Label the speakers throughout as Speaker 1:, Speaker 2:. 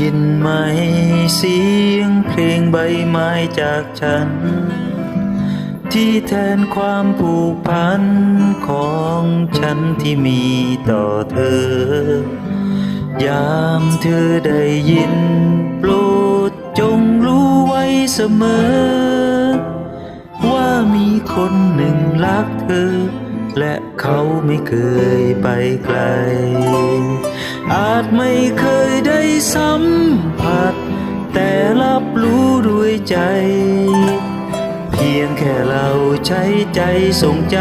Speaker 1: ยินไหม เสียงเพลงใบไม้จากฉัน ที่แทนความผูกพันของฉันที่มีต่อเธอยามเธอได้ยิน โปรดจงรู้ไว้เสมอ ว่ามีคนหนึ่งรักเธอ และเขาไม่เคยไปไกล อาจไม่เคยได้ ใจ เพียงแค่เราใช้ใจส่งใจ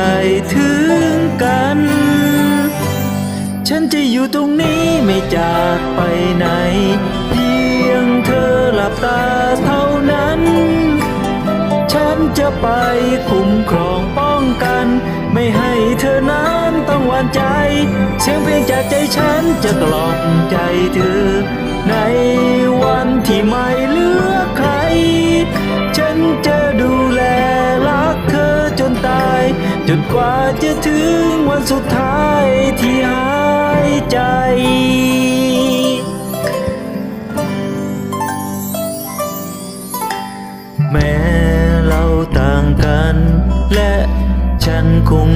Speaker 1: ถึงกัน ฉันจะอยู่ตรงนี้ไม่จากไปไหน เพียงเธอหลับตาเท่านั้น ฉันจะไปคุ้มครองป้องกัน ไม่ให้เธอนั้นต้องหวั่นใจ เสียงเพลงจากใจฉันจะกล่อมใจเธอในวันที่ไม่เหลือใคร จนกว่าจะถึงวันสุดท้ายที่หายใจ แม้เราต่างกันและฉันคง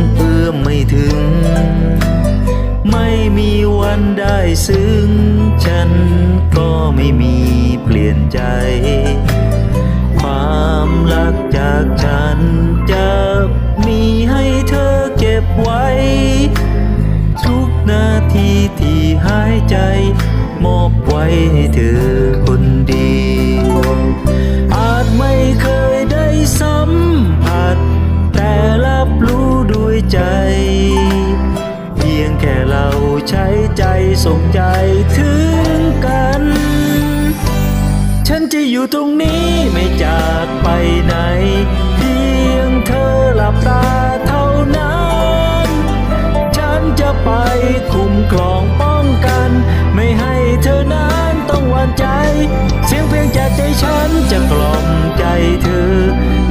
Speaker 1: ไว้ ทุกนาทีที่หายใจ มอบไว้ให้เธอคนดี อาจไม่เคยได้สัมผัส แต่รับรู้ด้วยใจ เพียงแค่เราใช้ใจส่งใจถึงกัน ฉันจะอยู่ตรงนี้ไม่จากไปไหน เพียงเธอหลับตาเท่านั้น อนใจ เสียงเพลงจากใจฉันจะกล่อมใจเธอ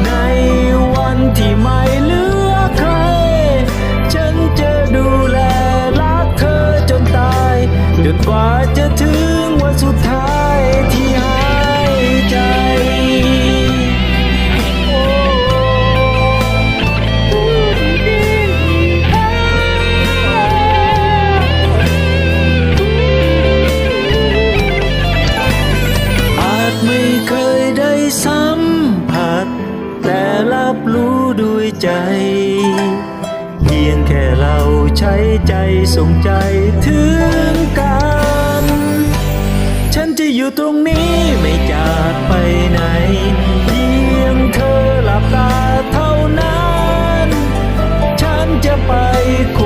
Speaker 1: ในวันที่ไม่เหลือใคร ฉันจะดูแลรักเธอจนตายจนกว่าจะถึง จ เพียงแค่เราใช้ใจส่งใจถึงกัน ฉันจะอยู่ตรงนี้ไม่จากไปไหน เพียงเธอหลับตาเท่านั้น ฉันจะไปคุ